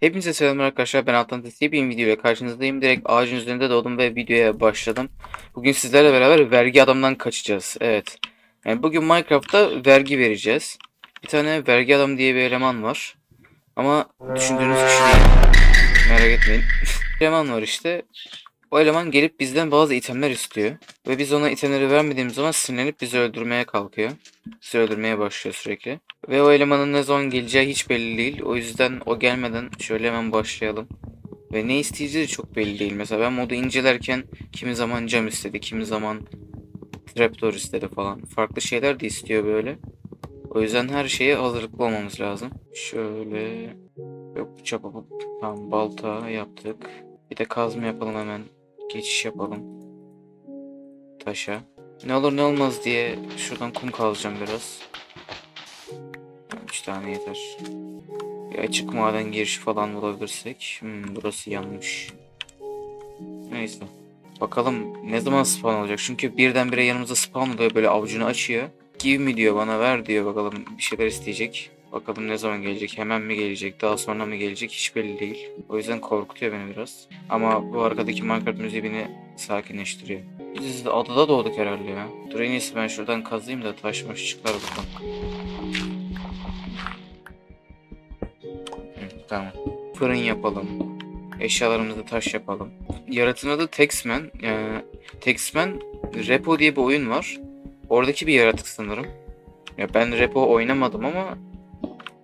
Hepinize selamlar arkadaşlar. Ben Altan Tesi bir video ile karşınızdayım. Direkt ağacın üzerinde doğdum ve videoya başladım. Bugün sizlerle beraber vergi adamdan kaçacağız. Evet. Yani bugün Minecraft'ta vergi vereceğiz. Bir tane vergi adam diye bir eleman var. Ama düşündüğünüz kişi değil. Merak etmeyin. Eleman var işte. O eleman gelip bizden bazı itemler istiyor. Ve biz ona itemleri vermediğimiz zaman sinirlenip bizi öldürmeye kalkıyor. Bizi öldürmeye başlıyor sürekli. Ve o elemanın ne zaman geleceği hiç belli değil. O yüzden o gelmeden şöyle hemen başlayalım. Ve ne isteyeceği çok belli değil. Mesela ben modu incelerken kimi zaman cam istedi, kimi zaman trapdoor istedi falan. Farklı şeyler de istiyor böyle. O yüzden her şeye hazırlıklı olmamız lazım. Şöyle... Yok yapıp... Tamam balta yaptık. Bir de kazma yapalım hemen. Geçiş yapalım. Taşa. Ne olur ne olmaz diye şuradan kum kazacağım biraz. 3 tane yeter. Bir açık maden girişi falan bulabilirsek. Hmm, burası yanmış. Neyse. Bakalım ne zaman spawn olacak. Çünkü birdenbire yanımıza spawn oluyor böyle avucunu açıyor. Give mi diyor bana ver diyor bakalım bir şeyler isteyecek. Bakalım ne zaman gelecek hemen mi gelecek daha sonra mı gelecek hiç belli değil. O yüzden korkutuyor beni biraz. Ama bu arkadaki Minecraft müziği beni sakinleştiriyor. Biz de adada doğduk herhalde ya. Dur en iyisi ben şuradan kazayım da taş maş çıkar bakalım. Hı, tamam. Fırın yapalım. Eşyalarımızı taş yapalım. Yaratığın adı Texman. Ee, Texman Repo diye bir oyun var. Oradaki bir yaratık sanırım. Ya ben Repo oynamadım ama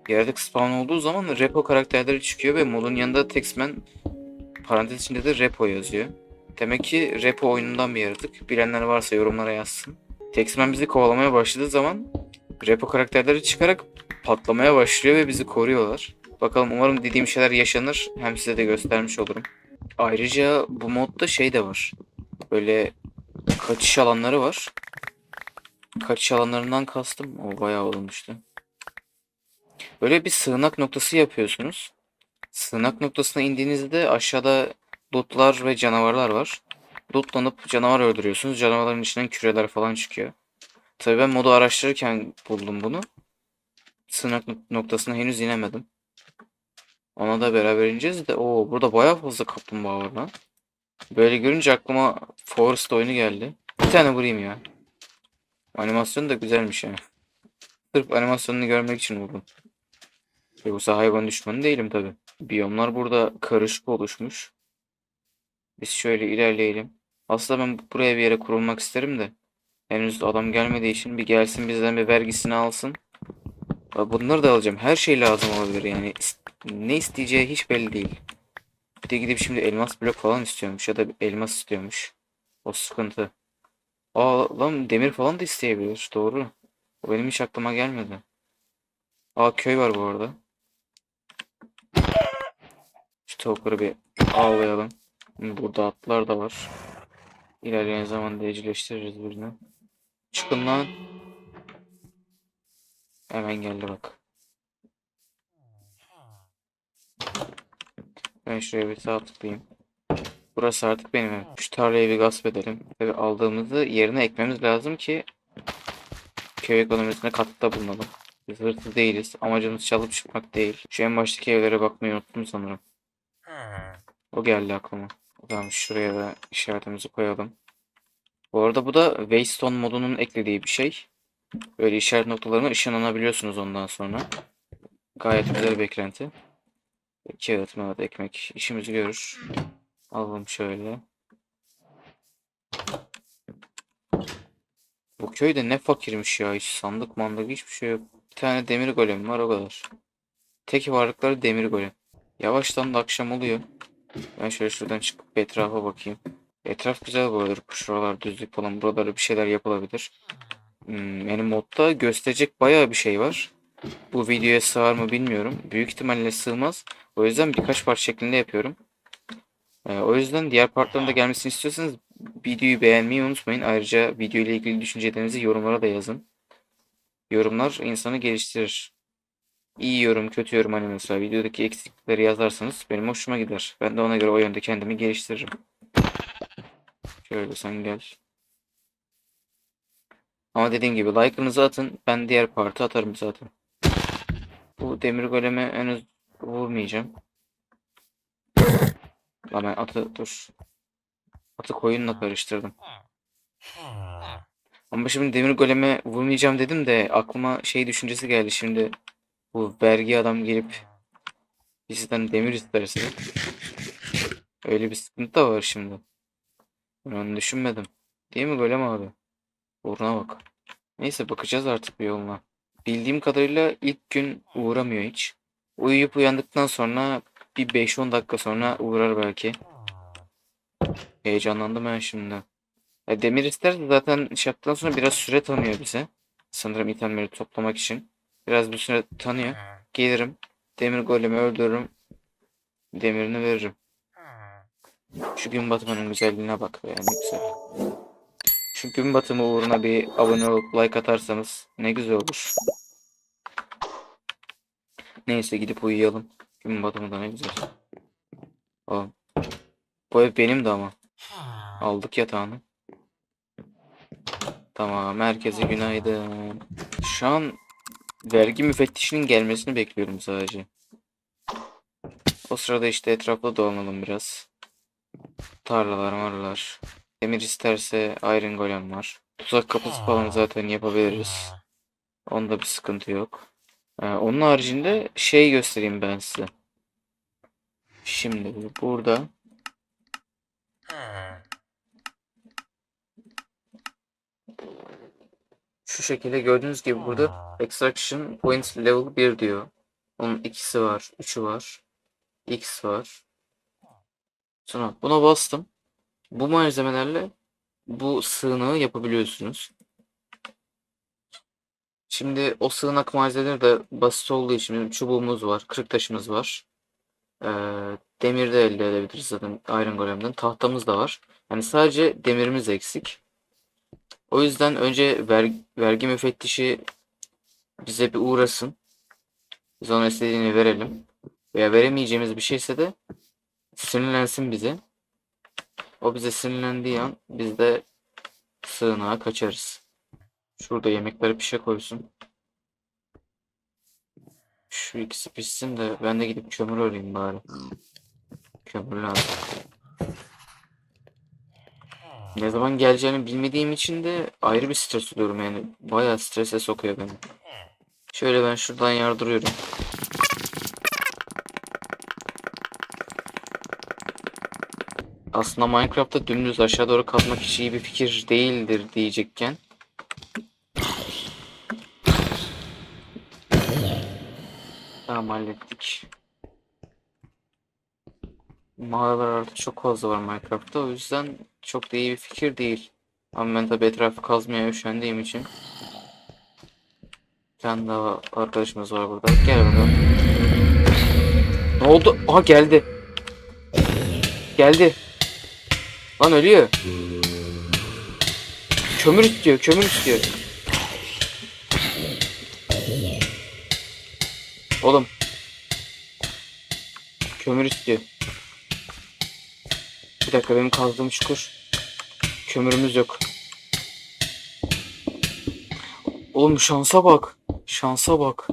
yaratık spawn olduğu zaman Repo karakterleri çıkıyor ve modun yanında Texman parantez içinde de Repo yazıyor. Demek ki Repo oyunundan bir yaratık. Bilenler varsa yorumlara yazsın. Texman bizi kovalamaya başladığı zaman Repo karakterleri çıkarak patlamaya başlıyor ve bizi koruyorlar. Bakalım umarım dediğim şeyler yaşanır. Hem size de göstermiş olurum. Ayrıca bu modda şey de var. Böyle kaçış alanları var. Kaçış alanlarından kastım. O bayağı olmuştu. Böyle bir sığınak noktası yapıyorsunuz. Sığınak noktasına indiğinizde aşağıda lootlar ve canavarlar var. Lootlanıp canavar öldürüyorsunuz. Canavarların içinden küreler falan çıkıyor. Tabii ben modu araştırırken buldum bunu. Sığınak nok- noktasına henüz inemedim. Ona da beraber ineceğiz de. Oo burada bayağı fazla kaplumbağa var lan. Böyle görünce aklıma Forest oyunu geldi. Bir tane vurayım ya. Animasyon da güzelmiş yani. Sırf animasyonunu görmek için vurdum. Yoksa hayvan düşmanı değilim tabi. Biyomlar burada karışık oluşmuş. Biz şöyle ilerleyelim. Aslında ben buraya bir yere kurulmak isterim de. Henüz adam gelmediği için bir gelsin bizden bir vergisini alsın. Bunları da alacağım. Her şey lazım olabilir yani. Ne isteyeceği hiç belli değil. Bir de gidip şimdi elmas blok falan istiyormuş ya da elmas istiyormuş. O sıkıntı. Aa lan demir falan da isteyebilir. Doğru. O benim hiç aklıma gelmedi. Aa köy var bu arada. Şu tavukları bir avlayalım. Burada atlar da var. İlerleyen zamanda evcilleştiririz birini. Çıkın lan. Hemen geldi bak. Ben şuraya bir sağ tıklayayım. Burası artık benim. Şu tarlayı bir gasp edelim. Ve aldığımızı yerine ekmemiz lazım ki köy ekonomisine katkıda bulunalım. Biz hırsız değiliz. Amacımız çalıp çıkmak değil. Şu en baştaki evlere bakmayı unuttum sanırım. O geldi aklıma. Tamam şuraya da işaretimizi koyalım. Bu arada bu da Waystone modunun eklediği bir şey. Böyle işaret noktalarına ışınlanabiliyorsunuz ondan sonra. Gayet güzel bir eklenti. Kağıt, mağat, ekmek işimizi görür. Alalım şöyle. Bu köyde ne fakirmiş ya. Hiç sandık mandık hiçbir şey yok. Bir tane demir golem var o kadar. Tek varlıkları demir golem. Yavaştan da akşam oluyor. Ben şöyle şuradan çıkıp etrafa bakayım. Etraf güzel bu arada. Şuralar düzlük falan. Buralara bir şeyler yapılabilir. Hmm, benim modda gösterecek bayağı bir şey var. Bu videoya sığar mı bilmiyorum. Büyük ihtimalle sığmaz. O yüzden birkaç part şeklinde yapıyorum. Ee, o yüzden diğer partların da gelmesini istiyorsanız videoyu beğenmeyi unutmayın. Ayrıca video ile ilgili düşüncelerinizi yorumlara da yazın. Yorumlar insanı geliştirir. İyi yorum, kötü yorum hani mesela videodaki eksiklikleri yazarsanız benim hoşuma gider. Ben de ona göre o yönde kendimi geliştiririm. Şöyle sen gel. Ama dediğim gibi like'ınızı atın. Ben diğer partı atarım zaten. Bu demir goleme henüz vurmayacağım. Lan ben atı dur. Atı koyunla karıştırdım. Ama şimdi demir goleme vurmayacağım dedim de aklıma şey düşüncesi geldi şimdi. Bu vergi adam gelip bizden demir isterse öyle bir sıkıntı da var şimdi. Ben onu düşünmedim. Değil mi golem abi? Uğruna bak. Neyse bakacağız artık bir yoluna. Bildiğim kadarıyla ilk gün uğramıyor hiç. Uyuyup uyandıktan sonra bir 5-10 dakika sonra uğrar belki. Heyecanlandım ben şimdi. E, demir isterse zaten şey yaptıktan sonra biraz süre tanıyor bize. Sanırım itemleri toplamak için. Biraz bir süre tanıyor. Gelirim. Demir golemi öldürürüm. Demirini veririm. Şu gün batımının güzelliğine bak be. Ne güzel. Şu gün batımı uğruna bir abone olup like atarsanız ne güzel olur. Neyse gidip uyuyalım. Gün batımı da ne güzel. Oğlum. Bu ev benim de ama. Aldık yatağını. Tamam, herkese günaydın. Şu an vergi müfettişinin gelmesini bekliyorum sadece. O sırada işte etrafta dolanalım biraz. Tarlalar, marlalar. Demir isterse Iron Golem var. Tuzak kapısı falan zaten yapabiliriz. Onda bir sıkıntı yok. Ee, onun haricinde şey göstereyim ben size. Şimdi burada şu şekilde gördüğünüz gibi burada Extraction Point Level 1 diyor. Onun ikisi var, üçü var. X var. Sonra buna bastım. Bu malzemelerle bu sığınağı yapabiliyorsunuz. Şimdi o sığınak malzemeleri de basit olduğu için bizim çubuğumuz var, kırık taşımız var. Ee, demir de elde edebiliriz zaten Iron Golem'den. Tahtamız da var. Yani sadece demirimiz eksik. O yüzden önce ver, vergi müfettişi bize bir uğrasın. Biz ona istediğini verelim. Veya veremeyeceğimiz bir şeyse de sinirlensin bize. O bize sinirlendiği an biz de sığınağa kaçarız. Şurada yemekleri pişe koysun. Şu ikisi pişsin de ben de gidip kömür arayayım bari. Kömür lazım. Ne zaman geleceğini bilmediğim için de ayrı bir stres oluyorum yani. Bayağı strese sokuyor beni. Şöyle ben şuradan yardırıyorum. Aslında Minecraft'ta dümdüz aşağı doğru kazmak hiç iyi bir fikir değildir diyecekken. Tamam hallettik. Mağaralar artık çok fazla var Minecraft'ta o yüzden çok da iyi bir fikir değil. Ama ben tabi etrafı kazmaya üşendiğim için. Bir tane daha arkadaşımız var burada. Gel bakalım. Ne oldu? Aha geldi. Geldi. Lan ölüyor. Kömür istiyor, kömür istiyor. Oğlum. Kömür istiyor. Bir dakika benim kazdığım çukur. Kömürümüz yok. Oğlum şansa bak. Şansa bak.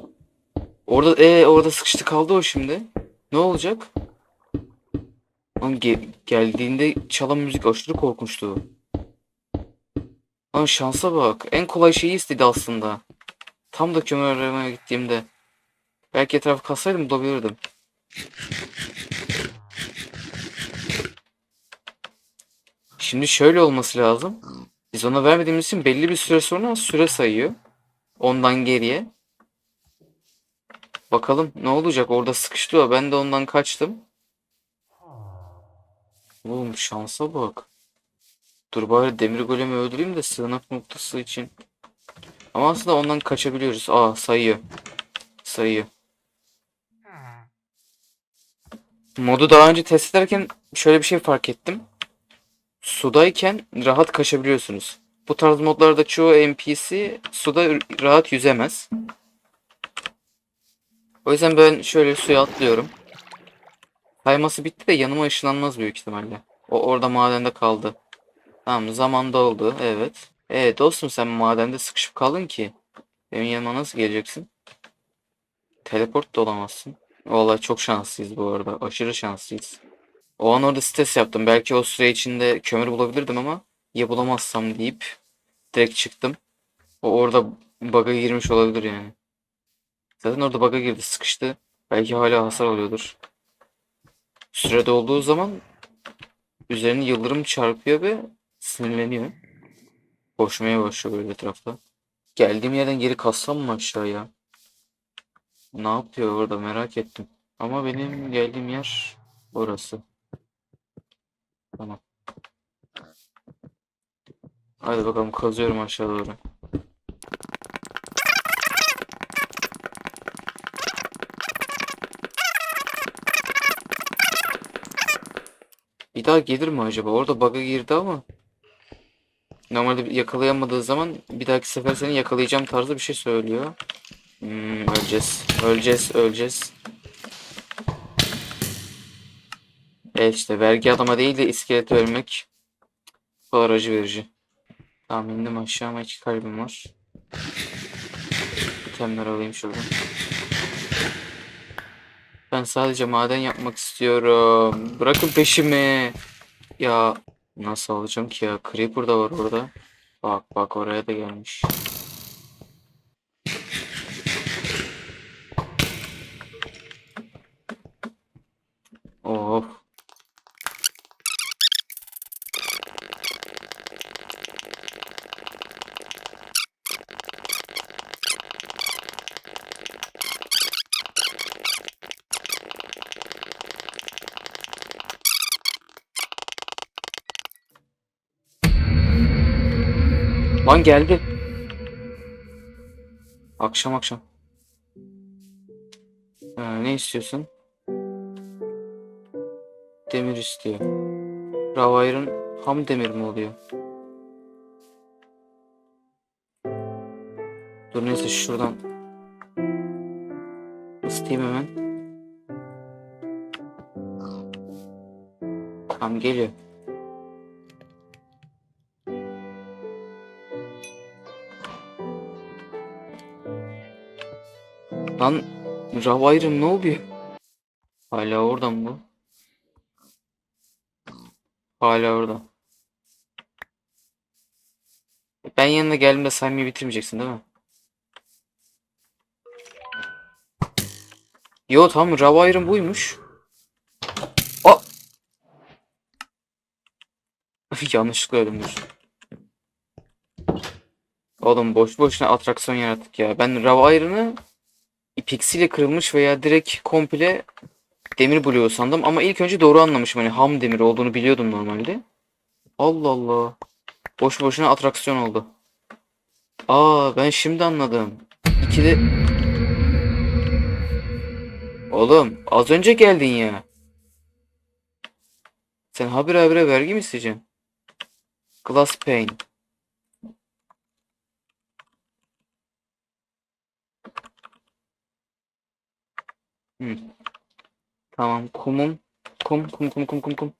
Orada e orada sıkıştı kaldı o şimdi. Ne olacak? Lan ge- geldiğinde çalan müzik aşırı korkunçtu. Lan şansa bak. En kolay şeyi istedi aslında. Tam da kömür aramaya gittiğimde. Belki etrafı kazsaydım bulabilirdim. Şimdi şöyle olması lazım. Biz ona vermediğimiz için belli bir süre sonra süre sayıyor. Ondan geriye. Bakalım ne olacak orada sıkıştı o. Ben de ondan kaçtım. Oğlum şansa bak. Dur bari demir golemi öldüreyim de sığınak noktası için. Ama aslında ondan kaçabiliyoruz. Aa sayıyor. Sayıyor. Modu daha önce test ederken şöyle bir şey fark ettim. Sudayken rahat kaçabiliyorsunuz. Bu tarz modlarda çoğu NPC suda rahat yüzemez. O yüzden ben şöyle suya atlıyorum. Kayması bitti de yanıma ışınlanmaz büyük ihtimalle. O orada madende kaldı. Tamam zaman doldu evet. Evet dostum sen madende sıkışıp kaldın ki. Benim yanıma nasıl geleceksin? Teleport da olamazsın. Vallahi çok şanslıyız bu arada. Aşırı şanslıyız. O an orada stres yaptım. Belki o süre içinde kömür bulabilirdim ama ya bulamazsam deyip direkt çıktım. O orada bug'a girmiş olabilir yani. Zaten orada bug'a girdi, sıkıştı. Belki hala hasar alıyordur. Sürede olduğu zaman üzerine yıldırım çarpıyor ve sinirleniyor. Koşmaya başlıyor böyle etrafta. Geldiğim yerden geri kassam mı aşağıya? Ne yapıyor orada merak ettim. Ama benim geldiğim yer orası. Tamam. Hadi bakalım kazıyorum aşağı doğru. Bir daha gelir mi acaba? Orada bug'a girdi ama. Normalde yakalayamadığı zaman bir dahaki sefer seni yakalayacağım tarzı bir şey söylüyor. Hmm, öleceğiz. Öleceğiz, öleceğiz. Evet işte vergi adama değil de iskelete ölmek bu aracı verici. Tamam indim aşağı ama iki kalbim var. İtemleri alayım şuradan. Ben sadece maden yapmak istiyorum. Bırakın peşimi. Ya nasıl alacağım ki ya? Creeper da var orada. Bak bak oraya da gelmiş. Lan geldi. Akşam akşam. Ee, ne istiyorsun? Demir istiyor. Raw iron ham demir mi oluyor? Dur neyse şuradan ısıtayım hemen. Tamam geliyor. Lan iron ne oluyor? Hala orada mı bu? Hala orada. Ben yanına geldiğimde saymayı bitirmeyeceksin değil mi? Yo tamam Iron buymuş. Aa! Yanlışlıkla öldüm dur. Oğlum boş boşuna atraksiyon yarattık ya. Ben Raw Iron'ı ipiksiyle kırılmış veya direkt komple demir buluyor sandım ama ilk önce doğru anlamışım hani ham demir olduğunu biliyordum normalde. Allah Allah. Boş boşuna atraksiyon oldu. Aa ben şimdi anladım. İkide... Oğlum az önce geldin ya. Sen habire habire vergi mi isteyeceksin? Glass pane. Tamam kumum. Kum kum kum kum kum kum.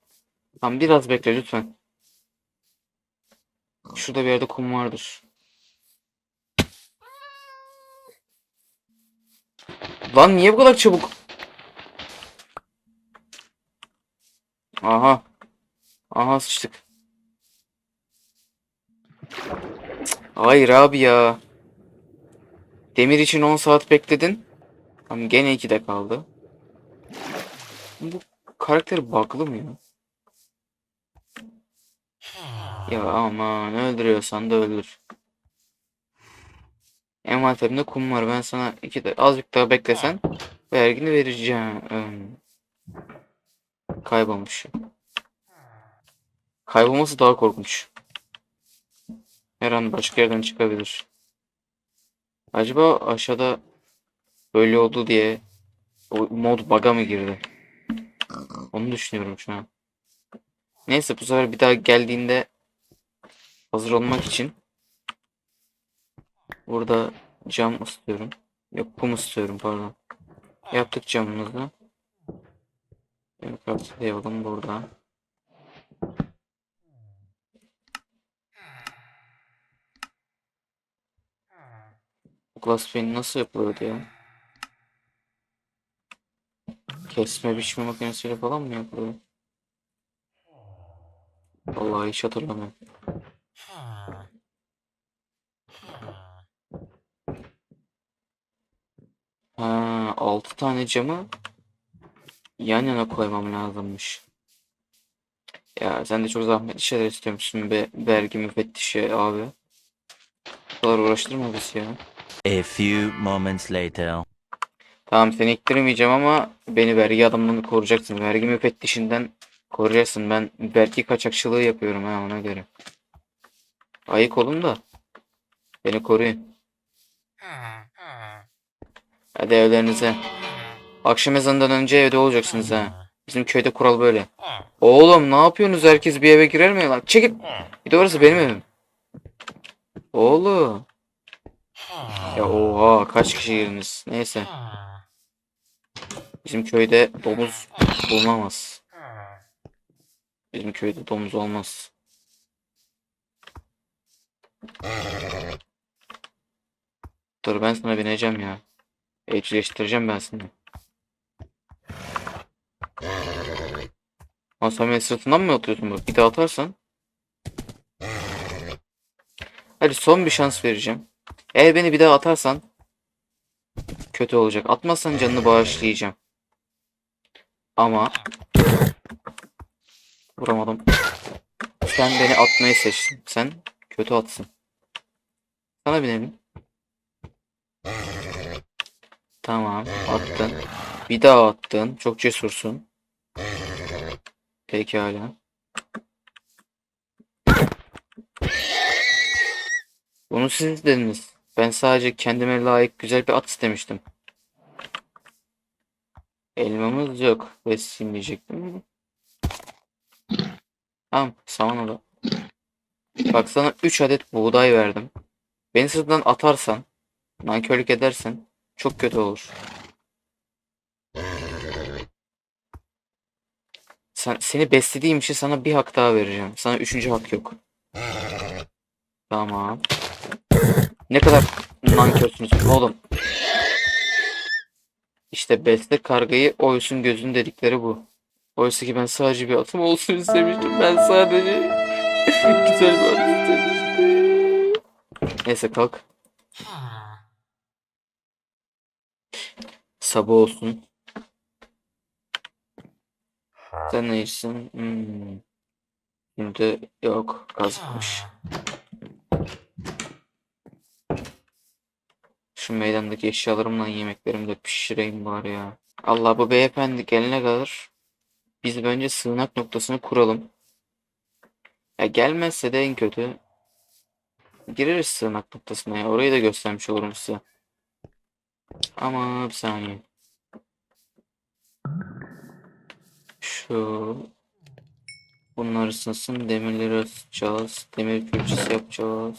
Tamam biraz bekle lütfen. Şurada bir yerde kum vardır. Lan niye bu kadar çabuk? Aha. Aha sıçtık. Hayır abi ya. Demir için 10 saat bekledin. Ama gene 2'de kaldı. Bu karakter bug'lı mı ya? Ya aman öldürüyorsan da öldür. Envanterimde kum var. Ben sana iki de azıcık daha beklesen vergini vereceğim. Kaybolmuş. Kaybolması daha korkunç. Her an başka yerden çıkabilir. Acaba aşağıda böyle oldu diye o mod bug'a mı girdi? Onu düşünüyorum şu an. Neyse bu sefer bir daha geldiğinde hazır olmak için burada cam istiyorum. Yok kum istiyorum pardon. Yaptık camımızı. Yukarıda yapalım burada. Bu glass nasıl yapılıyordu ya? Kesme biçme makinesiyle falan mı yapılıyor? Vallahi hiç hatırlamıyorum. Ha, 6 tane camı yan yana koymam lazımmış. Ya sen de çok zahmetli şeyler istiyormuşsun be vergi müfettişi abi. Bu kadar uğraştırma bizi ya. A few moments later. Tamam seni iktirmeyeceğim ama beni vergi adamından koruyacaksın. Vergi müfettişinden koruyacaksın. Ben vergi kaçakçılığı yapıyorum ha ona göre. Ayık olun da beni koruyun. Hadi evlerinize. Akşam ezanından önce evde olacaksınız ha. Bizim köyde kural böyle. Oğlum ne yapıyorsunuz? Herkes bir eve girer mi lan? Çekil. Bir de orası benim evim. Oğlum. Ya oha kaç kişi girdiniz? Neyse. Bizim köyde domuz bulunamaz. Bizim köyde domuz olmaz. Dur ben sana bineceğim ya. Evcilleştireceğim ben seni. Lan sen beni sırtından mı atıyorsun bak? Bir daha atarsan. Hadi son bir şans vereceğim. Eğer beni bir daha atarsan kötü olacak. Atmazsan canını bağışlayacağım. Ama vuramadım. Sen beni atmayı seçtin. Sen kötü atsın. Sana binelim. Tamam, attın. Bir daha attın. Çok cesursun. Pekala. Bunu siz dediniz. Ben sadece kendime layık güzel bir at istemiştim. Elmamız yok. Besleyeyim diyecektim. Tamam, saman da. Bak sana 3 adet buğday verdim. Beni sırtından atarsan, nankörlük edersen çok kötü olur. Sen, seni beslediğim için sana bir hak daha vereceğim. Sana üçüncü hak yok. Tamam. Ne kadar nankörsünüz oğlum. İşte besle kargayı oysun gözün dedikleri bu. Oysa ki ben sadece bir atım olsun istemiştim. Ben sadece güzel bir at istemiştim. Neyse kalk. Sabah olsun. Sen ne içsin? Hmm. Şimdi yok kazmış. Şu meydandaki eşyalarımla yemeklerimi de pişireyim bari ya. Allah bu beyefendi gelene kadar biz bence sığınak noktasını kuralım. Ya gelmezse de en kötü gireriz sığınak noktasına ya. Orayı da göstermiş olurum size. Ama bir saniye. Şu bunlar ısınsın. Demirleri ısıtacağız. Demir külçesi yapacağız.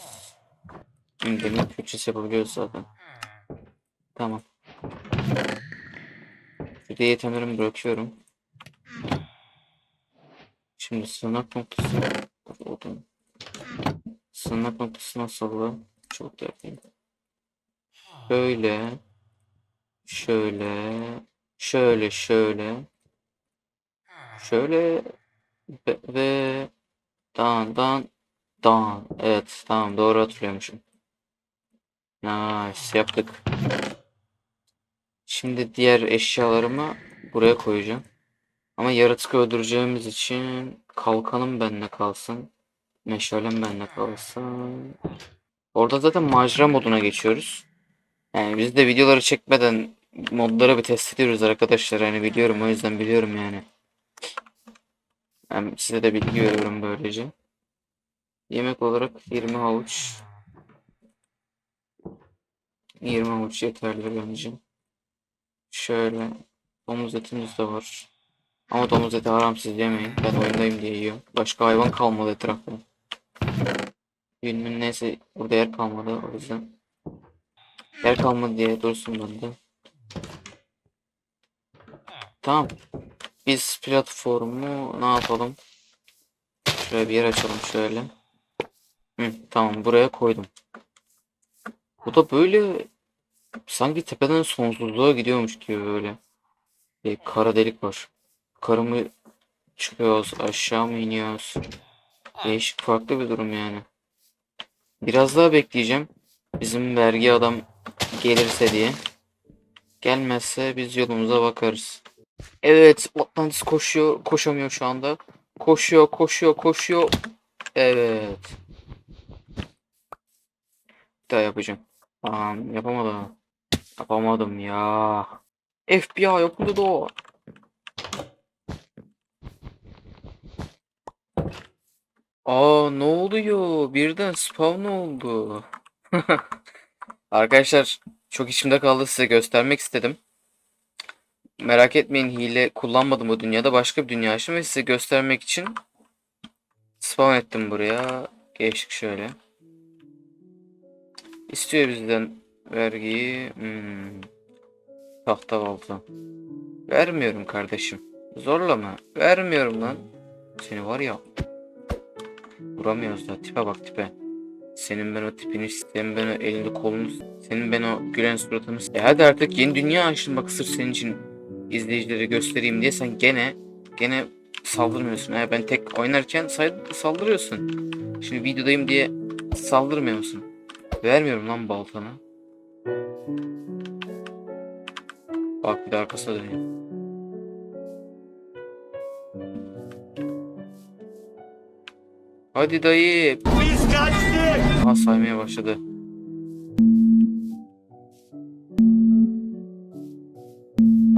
Demir külçesi yapabiliyoruz zaten. Tamam. Şurada yetemlerimi bırakıyorum. Şimdi sığınak noktası odun. Sığınak noktası nasıl? Çok da yapayım. Şöyle. Şöyle. Şöyle şöyle. Şöyle ve, ve dan dan dan. Evet tamam doğru hatırlıyormuşum. Nice yaptık. Şimdi diğer eşyalarımı buraya koyacağım. Ama yaratık öldüreceğimiz için kalkanım bende kalsın. Meşalem bende kalsın. Orada zaten macera moduna geçiyoruz. Yani biz de videoları çekmeden modları bir test ediyoruz arkadaşlar. Hani biliyorum o yüzden biliyorum yani. Ben size de bilgi veriyorum böylece. Yemek olarak 20 havuç. 20 havuç yeterli bence. Şöyle domuz etimiz de var. Ama domuz eti haram siz yemeyin. Ben oyundayım diye yiyorum. Başka hayvan kalmadı etrafta. Günümün neyse burada yer kalmadı o yüzden. Yer kalmadı diye dursun bende. Tamam. Biz platformu ne yapalım? Şöyle bir yer açalım şöyle. Hı, tamam buraya koydum. Bu da böyle sanki tepeden sonsuzluğa gidiyormuş gibi böyle. Bir kara delik var. Yukarı mı çıkıyoruz aşağı mı iniyoruz? Değişik farklı bir durum yani. Biraz daha bekleyeceğim. Bizim vergi adam gelirse diye. Gelmezse biz yolumuza bakarız. Evet, Atlantis koşuyor, koşamıyor şu anda. Koşuyor, koşuyor, koşuyor. Evet. Bir daha yapacağım. Tamam, yapamadım. Yapamadım ya. FBI open the door. Aa ne oluyor? Birden spawn oldu. Arkadaşlar çok içimde kaldı size göstermek istedim. Merak etmeyin hile kullanmadım bu dünyada. Başka bir dünya açtım ve size göstermek için spawn ettim buraya. Geçtik şöyle. İstiyor bizden vergiyi. Hmm. Tahta balta. Vermiyorum kardeşim. Zorlama. Vermiyorum lan. Seni var ya. Vuramıyoruz da tipe bak tipe. Senin ben o tipini, senin ben o elini kolunu, senin ben o gülen suratını. E hadi artık yeni dünya açtım bak sırf senin için izleyicilere göstereyim diye sen gene gene saldırmıyorsun. Ha, ben tek oynarken saldırıyorsun. Şimdi videodayım diye saldırmıyor musun? Vermiyorum lan baltanı. Bak bir de arkasına dönüyor. Hadi dayı. Biz kaçtık. Ha saymaya başladı.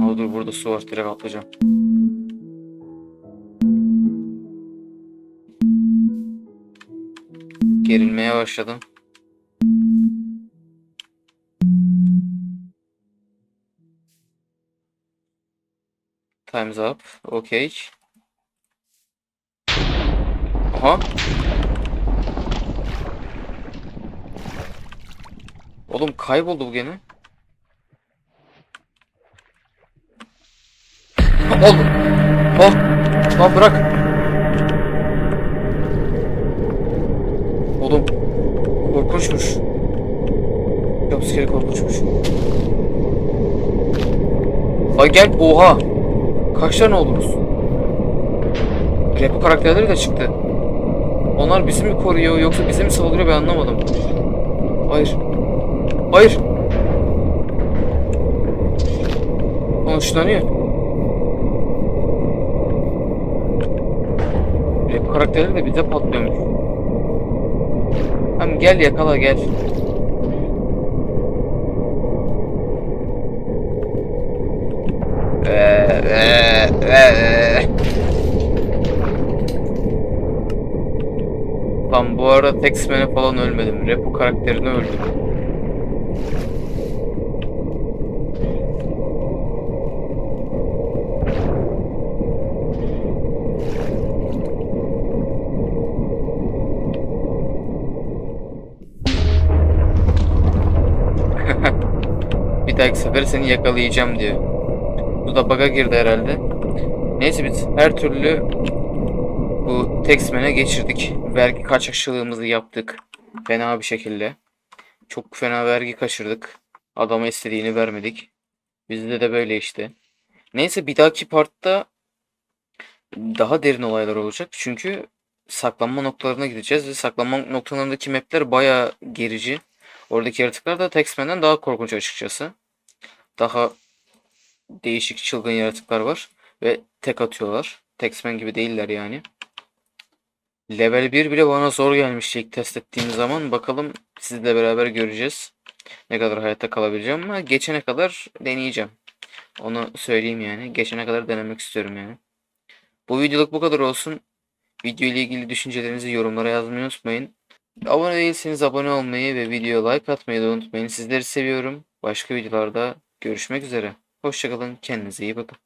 Aa, dur burada su var direkt atlayacağım. Gerilmeye başladım. Time's up. Okay. Aha. Oğlum kayboldu bu gene. Oğlum. Oh. Lan bırak. Oğlum. Korkunçmuş. Jumpscare korkunçmuş. Ay gel. Oha. Kaç tane oldunuz? Rap karakterleri de çıktı. Onlar bizi mi koruyor yoksa bize mi saldırıyor ben anlamadım. Hayır. Hayır. Lan ışınlanıyor. Rap karakteri de bize patlıyormuş. Tamam gel yakala gel. Ee, ee, ee. Lan bu arada Texman'e falan ölmedim. Repo karakterini öldüm. Bir dahaki sefer seni yakalayacağım diyor. Bu da bug'a girdi herhalde. Neyse biz her türlü bu Texman'e geçirdik. Vergi kaçakçılığımızı yaptık. Fena bir şekilde. Çok fena vergi kaçırdık. Adama istediğini vermedik. Bizde de böyle işte. Neyse bir dahaki partta daha derin olaylar olacak. Çünkü saklanma noktalarına gideceğiz ve saklanma noktalarındaki mapler baya gerici. Oradaki yaratıklar da Texman'den daha korkunç açıkçası. Daha değişik çılgın yaratıklar var ve tek atıyorlar. Texman gibi değiller yani. Level 1 bile bana zor gelmişti test ettiğim zaman. Bakalım sizle beraber göreceğiz. Ne kadar hayatta kalabileceğim ama geçene kadar deneyeceğim. Onu söyleyeyim yani. Geçene kadar denemek istiyorum yani. Bu videoluk bu kadar olsun. Video ile ilgili düşüncelerinizi yorumlara yazmayı unutmayın. Abone değilseniz abone olmayı ve videoya like atmayı da unutmayın. Sizleri seviyorum. Başka videolarda görüşmek üzere. Hoşçakalın. Kendinize iyi bakın.